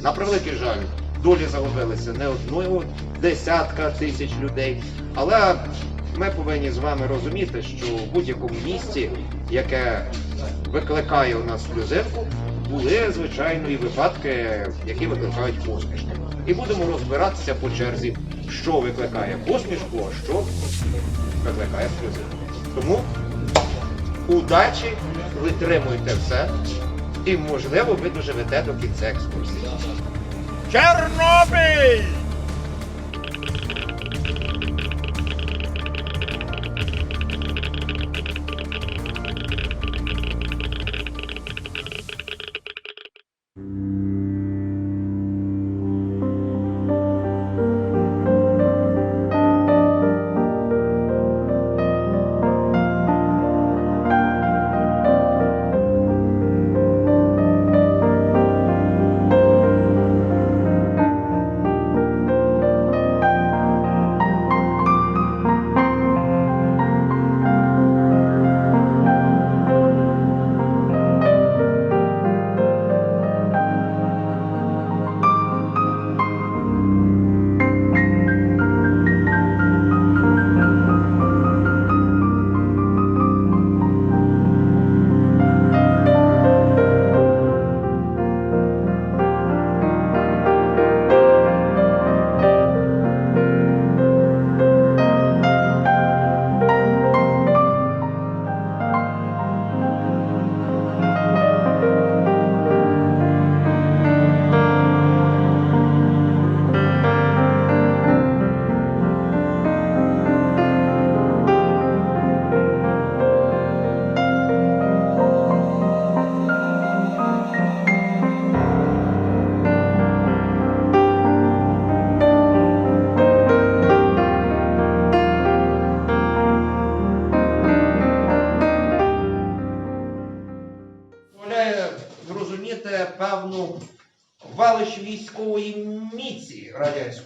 На превеликий жаль, долі загубилися не одного десятка тисяч людей. Але ми повинні з вами розуміти, що в будь-якому місті, яке викликає у нас сльозинку, були звичайно і випадки, які викликають посмішку. І будемо розбиратися по черзі, що викликає посмішку, а що викликає сльозинку. Тому удачі, витримуйте все, і можливо ви доживете до кінця екскурсії. Чорнобиль!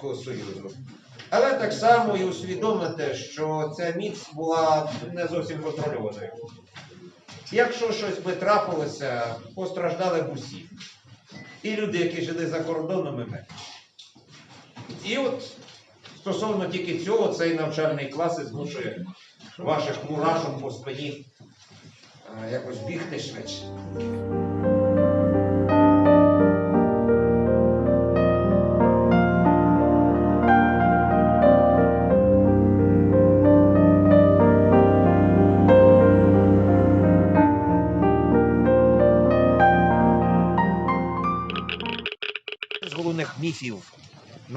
Радянського Союзу. Але так само і усвідомити, що ця міць була не зовсім контрольованою. Якщо щось би трапилося, постраждали б усі. І люди, які жили за кордоном, і. І от стосовно тільки цього, цей навчальний клас і змушує ваших мурашок по спині е, якось бігти швидше.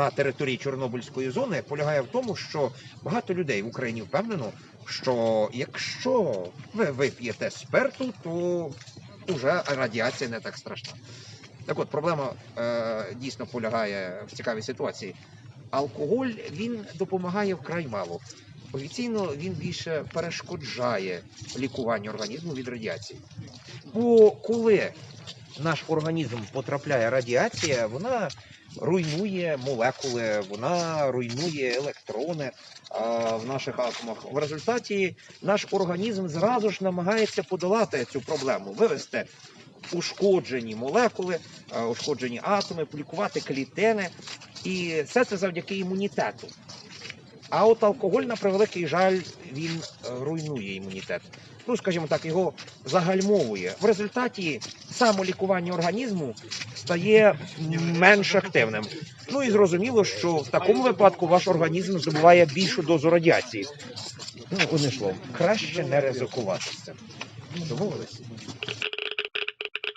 На території Чорнобильської зони полягає в тому, що багато людей в Україні впевнено, що якщо ви вип'єте спирту, то вже радіація не так страшна. Так от, проблема е, дійсно полягає в цікавій ситуації. Алкоголь він допомагає вкрай мало. Офіційно він більше перешкоджає лікуванню організму від радіації. Бо коли наш організм потрапляє радіація, вона руйнує молекули, вона руйнує електрони а, в наших атомах. В результаті наш організм зразу ж намагається подолати цю проблему, вивести ушкоджені молекули, а, ушкоджені атоми, полікувати клітини. І все це завдяки імунітету. А от алкоголь, на превеликий жаль, він е, руйнує імунітет. Ну, скажімо так, його загальмовує. В результаті самолікування організму стає менш активним. Ну і зрозуміло, що в такому випадку ваш організм здобуває більшу дозу радіації. Ну, одним словом, краще не ризикувати з цим. Домовились?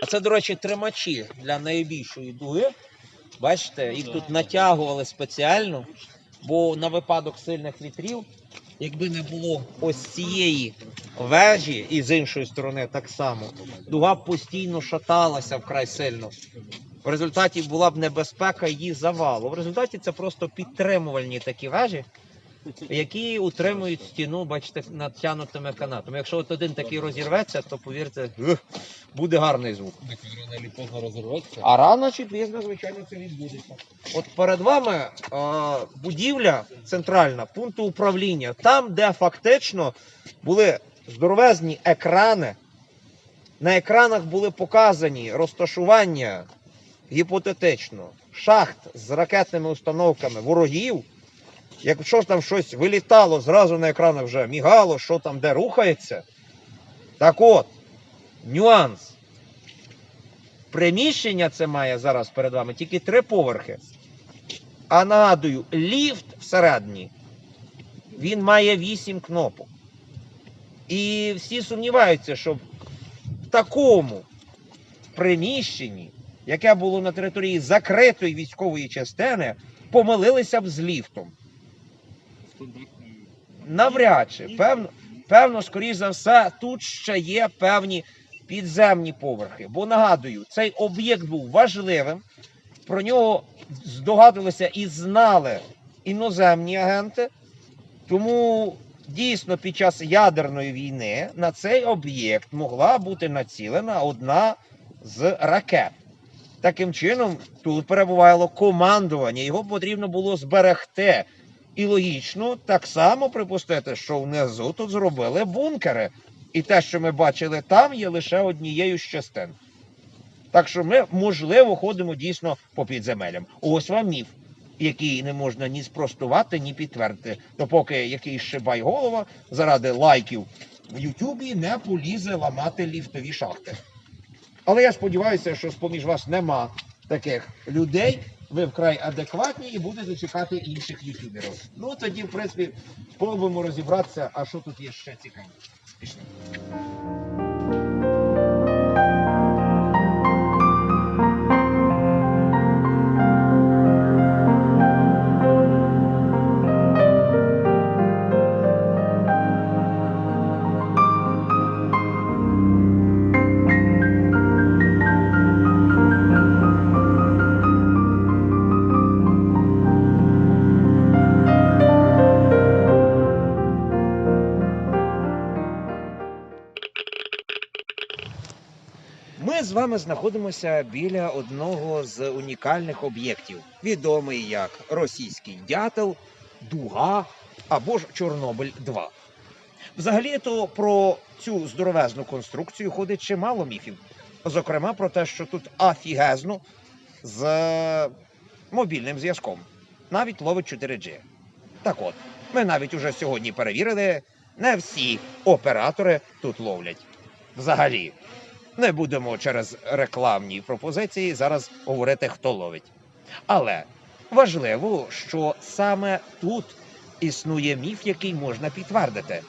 А це, до речі, тримачі для найбільшої дуги. Бачите, їх тут натягували спеціально, бо на випадок сильних вітрів, якби не було ось цієї вежі, і з іншої сторони так само, дуга постійно шаталася вкрай сильно. В результаті була б небезпека її завалу. В результаті це просто підтримувальні такі вежі, які утримують стіну, бачите, натягнутими канатами. Якщо от один такий розірветься, то повірте, буде гарний звук. Так він рано чи поздно розірветься. А рано чи пізно, звичайно, це відбудеться. От перед вами е, будівля центральна пункту управління, там, де фактично були здоровезні екрани. На екранах були показані розташування гіпотетично, шахт з ракетними установками ворогів, якщо ж там щось вилітало, зразу на екранах вже мігало, що там де рухається. Так от, нюанс. Приміщення це має зараз перед вами тільки три поверхи. А нагадую, ліфт всередині, він має вісім кнопок. І всі сумніваються, що в такому приміщенні, яке було на території закритої військової частини, помилилися б з ліфтом. Навряд чи. Певно, певно, скоріш за все, тут ще є певні підземні поверхи. Бо нагадую, цей об'єкт був важливим. Про нього здогадувалися і знали іноземні агенти. Тому дійсно під час ядерної війни на цей об'єкт могла бути націлена одна з ракет. Таким чином, тут перебувало командування, його потрібно було зберегти. І логічно так само припустити, що внизу тут зробили бункери. І те, що ми бачили там, є лише однією з частин. Так що ми, можливо, ходимо дійсно по підземелям. Ось вам міф, який не можна ні спростувати, ні підтвердити, допоки якийсь шибай голова заради лайків в Ютубі не полізе ламати ліфтові шахти. Але я сподіваюся, що з-поміж вас нема таких людей. Ви вкрай адекватні і будете чекати інших ютуберів. Ну тоді, в принципі, спробуємо розібратися, а що тут є ще цікаве. Пішли. Знаходимося біля одного з унікальних об'єктів, відомий як російський дятел, Дуга або ж Чорнобиль 2. Взагалі-то про цю здоровезну конструкцію ходить чимало міфів. Зокрема, про те, що тут афігезно з мобільним зв'язком. Навіть ловить 4G. Так от, ми навіть уже сьогодні перевірили, не всі оператори тут ловлять. Взагалі. Не будемо через рекламні пропозиції зараз говорити, хто ловить. Але важливо, що саме тут існує міф, який можна підтвердити.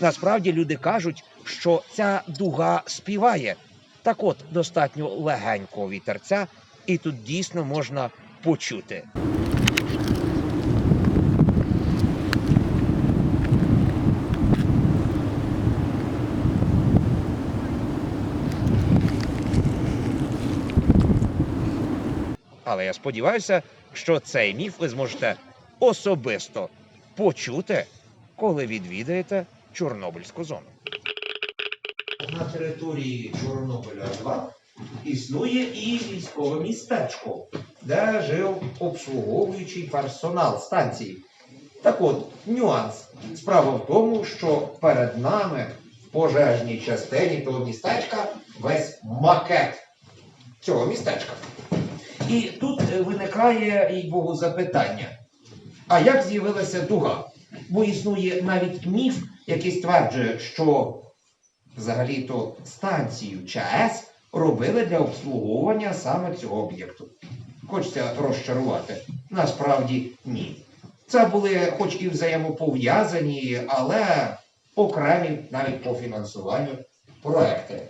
Насправді люди кажуть, що ця дуга співає. Так от, достатньо легенького вітерця, і тут дійсно можна почути. Але я сподіваюся, що цей міф ви зможете особисто почути, коли відвідаєте Чорнобильську зону. На території Чорнобиля 2 існує і військове містечко, де жив обслуговуючий персонал станції. Так от, нюанс. Справа в тому, що перед нами в пожежній частині того містечка весь макет цього містечка. І тут е, виникає, їй Богу, запитання: а як з'явилася дуга? Бо існує навіть міф, який стверджує, що взагалі-то станцію ЧАЕС робили для обслуговування саме цього об'єкту. Хочеться розчарувати. Насправді ні. Це були хоч і взаємопов'язані, але окремі навіть по фінансуванню проекти.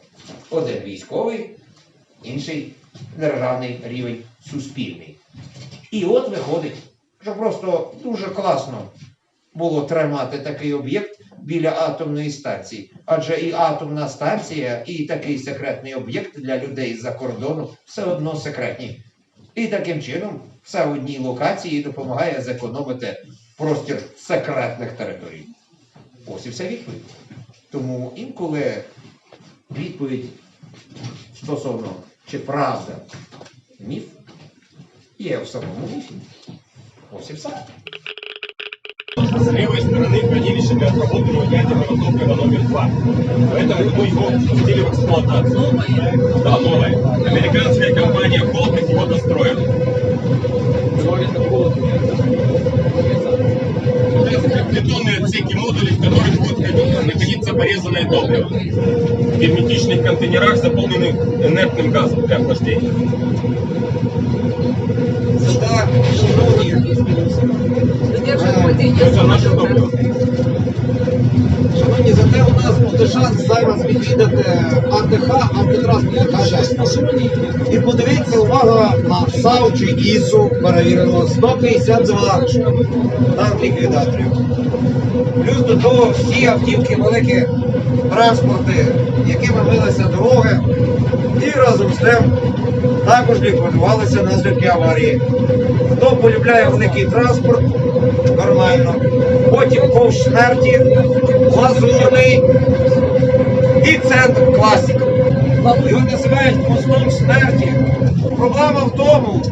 Один військовий, інший державний рівень суспільний. І от виходить, що просто дуже класно було тримати такий об'єкт біля атомної станції. Адже і атомна станція, і такий секретний об'єкт для людей з-за кордону все одно секретні. І таким чином все в одній локації допомагає зекономити простір секретних територій. Ось і вся відповідь. Тому інколи відповідь стосовно чи правда міф є в самому міфі. Ось і все. с левой стороны хранилище для отработанного ядерного топлива номер два. Поэтому мы его пустили в эксплуатацию. Да, новое. Американская компания Колпик его достроила. Это бетонные отсеки модулей, в которых будет находиться порезанное топливо. В герметичных контейнерах, заполненных инертным газом Для охлаждения. Так, шановні. Шановні, зате у нас буде шанс зараз відвідати АТХ антитранспортне хазяйство. І подивіться увага на САУ чи ІСУ перевірено 152 танк ліквідаторів. Плюс до того всі автівки, великі транспорти, якими милися дороги, і разом з тим також ліквідувалися наслідки аварії. Хто полюбляє великий транспорт, нормально. Потім ковш смерті, лазурний і центр класік. Його називають мостом смерті. Проблема в тому,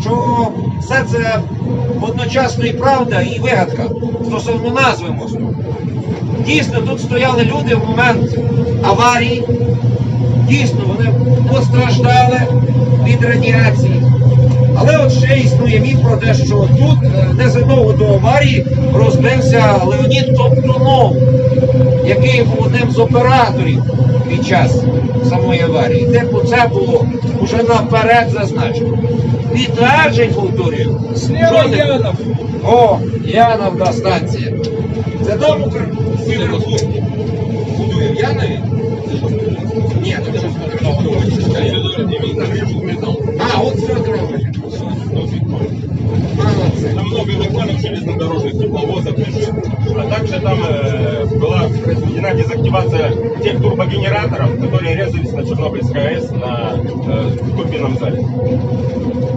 що все це одночасно і правда, і вигадка стосовно назви мосту. Дійсно, тут стояли люди в момент аварії. Дійсно, вони постраждали від радіації. Але от ще існує міф про те, що тут е, незадовго до аварії розбився Леонід Топтунов, який був одним з операторів під час самої аварії. Типу це було вже наперед зазначено. Підтверджень повторюю. жодних. Янов. О, Яновна станція. Це дом Укр- Сидорозу. Будує в Янові? Ні, це ж А, от все зроблено. Много вагонов железнодорожных тепловозов лежит. А также там э, была произведена дезактивация тех турбогенераторов, которые резались на Чернобыльской АЭС на э, турбинном зале.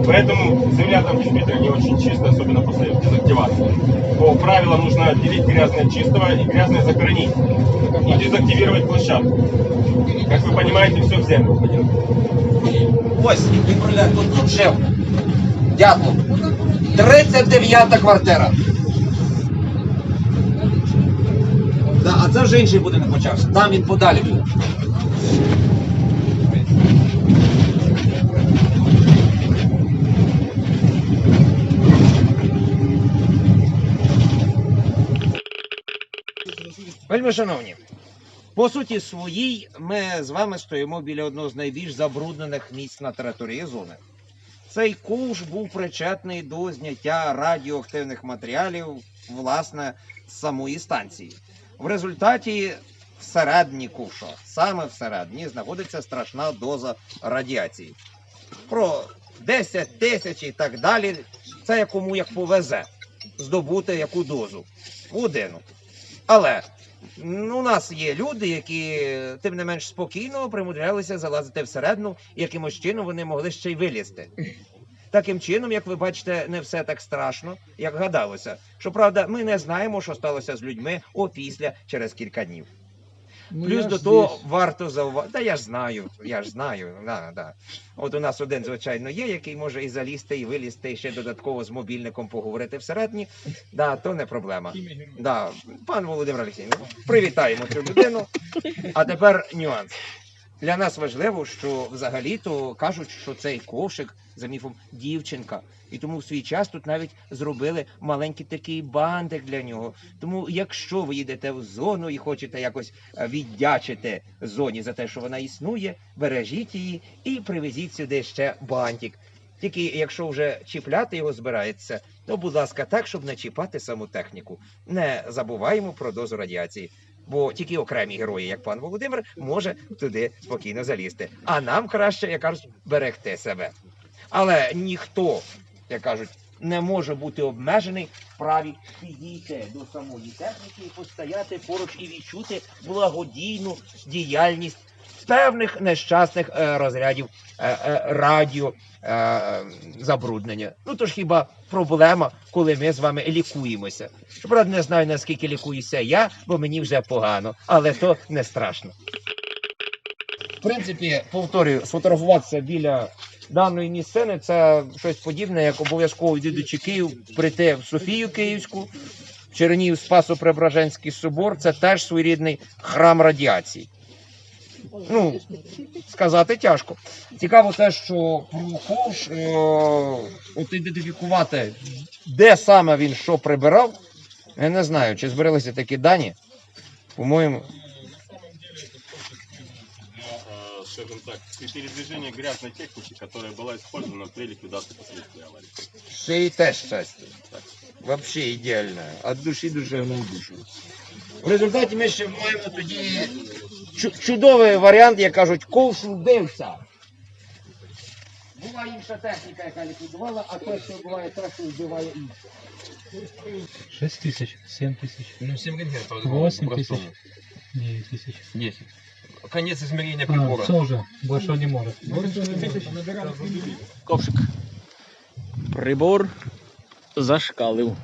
Поэтому земля там действительно не очень чистая, особенно после дезактивации. По правилам нужно отделить грязное чистого и грязное захоронить. И дезактивировать площадку. Как вы понимаете, все в землю уходило. Ось, от тут жив. Дятлов. 39 квартира. Да, а це вже інший будинок почався. Там він подалі був. Вельми шановні, по суті своїй, ми з вами стоїмо біля одного з найбільш забруднених місць на території зони. Цей ковш був причетний до зняття радіоактивних матеріалів, власне, з самої станції. В результаті всередині ковша, саме всередині, знаходиться страшна доза радіації. Про 10 тисяч і так далі. Це як кому як повезе здобути яку дозу. Годину. Але у нас є люди, які тим не менш спокійно примудрялися залазити всередину, і якимось чином вони могли ще й вилізти. Таким чином, як ви бачите, не все так страшно, як гадалося. Щоправда, ми не знаємо, що сталося з людьми опісля через кілька днів. Плюс до того варто зауважити. Та я ж знаю, я ж знаю. Да, да. От у нас один, звичайно, є, який може і залізти, і вилізти, і ще додатково з мобільником поговорити всередині. Да, то не проблема. Да, пан Володимир Олексійович, привітаємо цю людину. А тепер нюанс. Для нас важливо, що взагалі-то кажуть, що цей ковшик за міфом дівчинка. І тому в свій час тут навіть зробили маленький такий бантик для нього. Тому, якщо ви їдете в зону і хочете якось е, віддячити зоні за те, що вона існує, бережіть її і привезіть сюди ще бантик. Тільки якщо вже чіпляти його збирається, то будь ласка, так, щоб не чіпати саму техніку. Не забуваємо про дозу радіації. Бо тільки окремі герої, як пан Володимир, може туди спокійно залізти. А нам краще, як кажуть, берегти себе. Але ніхто, як кажуть, не може бути обмежений в праві підійти до самої техніки і постояти поруч і відчути благодійну діяльність певних нещасних е, розрядів е, е, радіо е, забруднення. Ну то ж хіба проблема, коли ми з вами лікуємося? Щоправда, не знаю наскільки лікуюся я, бо мені вже погано, але то не страшно. В принципі, повторюю, сфотографуватися біля даної місцини це щось подібне, як обов'язково відвідуючи Київ, прийти в Софію Київську. Чернігів Спасо-Преображенський собор це теж своєрідний храм радіації. Ну, сказати тяжко. Цікаво те, що Прокош, е, от ідентифікувати, де саме він що прибирав, я не знаю, чи зберилися такі дані. По-моєму, скажем так, при передвижении грязной техники, которая была использована при ликвидации последствий аварии. ще й теж щастя. Взагалі ідеально. Від душі душевної душі. В результаті ми ще маємо тоді чу- чудовий варіант, як кажуть, ковш вбивця. Була інша техніка, яка ліквідувала, а те, що буває те, що вбиває інше. 6 тысяч, 7 тысяч, Ну, 7 рентген, правда, 8 по-простому. тысяч, 9 тысяч. 10. Конец измерения А, прибора. все уже, больше он не может. Ковшик. Прибор зашкалив.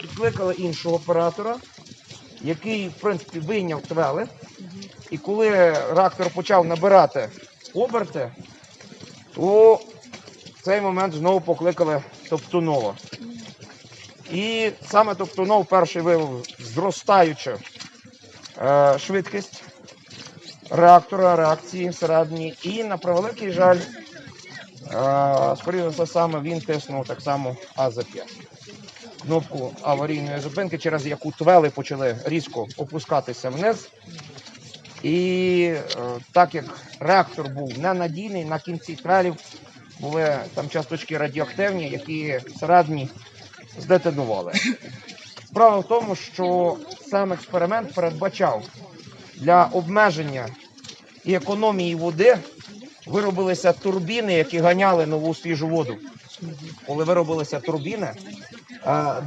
Підкликали іншого оператора, який, в принципі, вийняв твели. І коли реактор почав набирати оберти, то в цей момент знову покликали Топтунова. І саме Топтунов перший виявив зростаючу е, швидкість реактора, реакції всередині. І на превеликий жаль, е, скоріше за все, саме він тиснув так само АЗ-5 кнопку аварійної зупинки, через яку твели почали різко опускатися вниз. І е, так як реактор був ненадійний, на кінці твелів були там часточки радіоактивні, які всередині здетонували. Справа в тому, що сам експеримент передбачав для обмеження і економії води виробилися турбіни, які ганяли нову свіжу воду. Коли виробилися турбіни,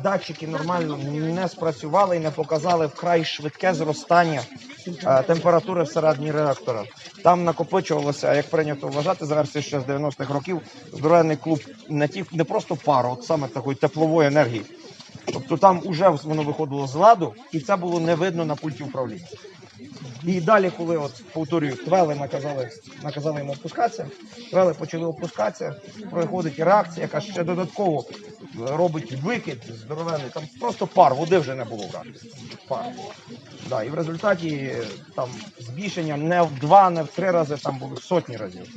датчики нормально не спрацювали і не показали вкрай швидке зростання е, температури всередині реактора. Там накопичувалося, як прийнято вважати, за версією ще з 90-х років, здоровенний клуб не ті, не просто пару, от саме такої теплової енергії. Тобто там вже воно виходило з ладу, і це було не видно на пульті управління. І далі, коли от повторюю, твели наказали, наказали йому опускатися, твели почали опускатися, проходить реакція, яка ще додатково робить викид здоровенний. Там просто пар, води вже не було в реакторі. Пар. Да, і в результаті там збільшення не в два, не в три рази, там були сотні разів.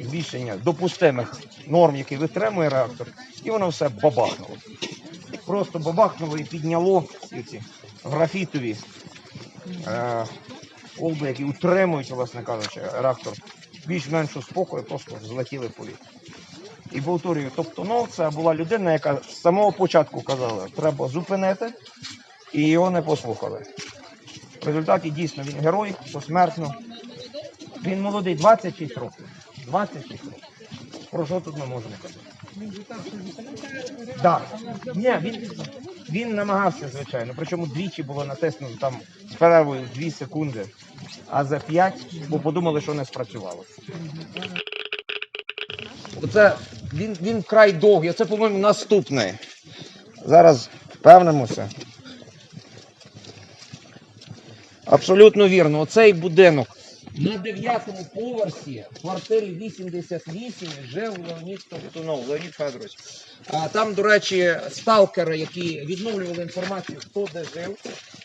Збільшення допустимих норм, які витримує реактор, і воно все бабахнуло. Просто бабахнуло і підняло ці графітові е, колби, які утримують, власне кажучи, реактор більш-меншу спокою, просто злетіли повітря. І повторюю, тобто, ну, це була людина, яка з самого початку казала, треба зупинити, і його не послухали. В результаті дійсно він герой, посмертно. Він молодий, 26 років. 26 років. Про що тут ми можемо казати? Так. Ні, він, він намагався, звичайно. Причому двічі було натиснуто там з перервою 2 секунди, а за 5, бо подумали, що не спрацювало. Оце він, він вкрай довгий. Це, по-моєму, наступний. Зараз впевнимося. Абсолютно вірно. Оцей будинок. На дев'ятому поверсі в квартирі 88 жив Леонід Стовтунов, Леонід Федорович. А там, до речі, сталкери, які відновлювали інформацію, хто де жив,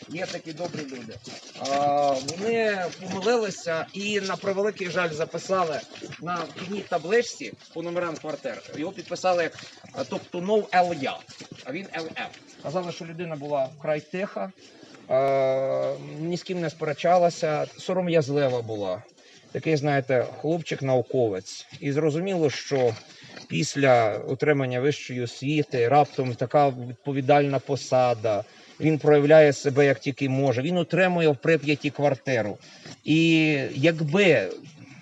є такі добрі люди. А, вони помилилися і на превеликий жаль записали на вхідній табличці по номерам квартир. Його підписали як Топтунов ЛЯ, а він ЛФ. Казали, що людина була вкрай тиха, ні з ким не сперечалася, сором'язлива була. Такий, знаєте, хлопчик-науковець. І зрозуміло, що після отримання вищої освіти раптом така відповідальна посада. Він проявляє себе як тільки може. Він отримує в Прип'яті квартиру. І якби,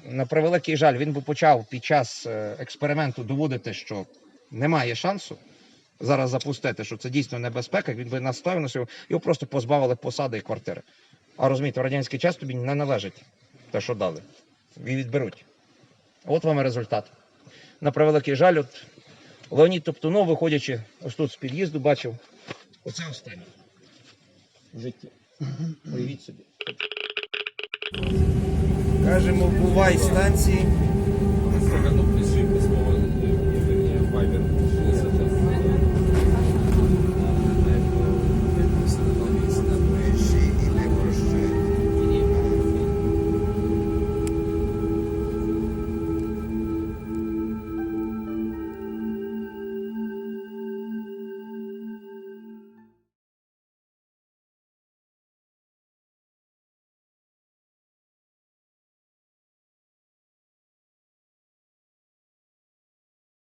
на превеликий жаль, він би почав під час е, експерименту доводити, що немає шансу зараз запустити, що це дійсно небезпека, він би наставив на себе, його просто позбавили посади і квартири. А розумієте, в радянський час тобі не належить те, що дали. І відберуть. От вам і результат. На превеликий жаль, от Леонід Топтунов, виходячи ось тут з під'їзду, бачив оце останнє в житті. Уявіть собі. Кажемо, бувай станції,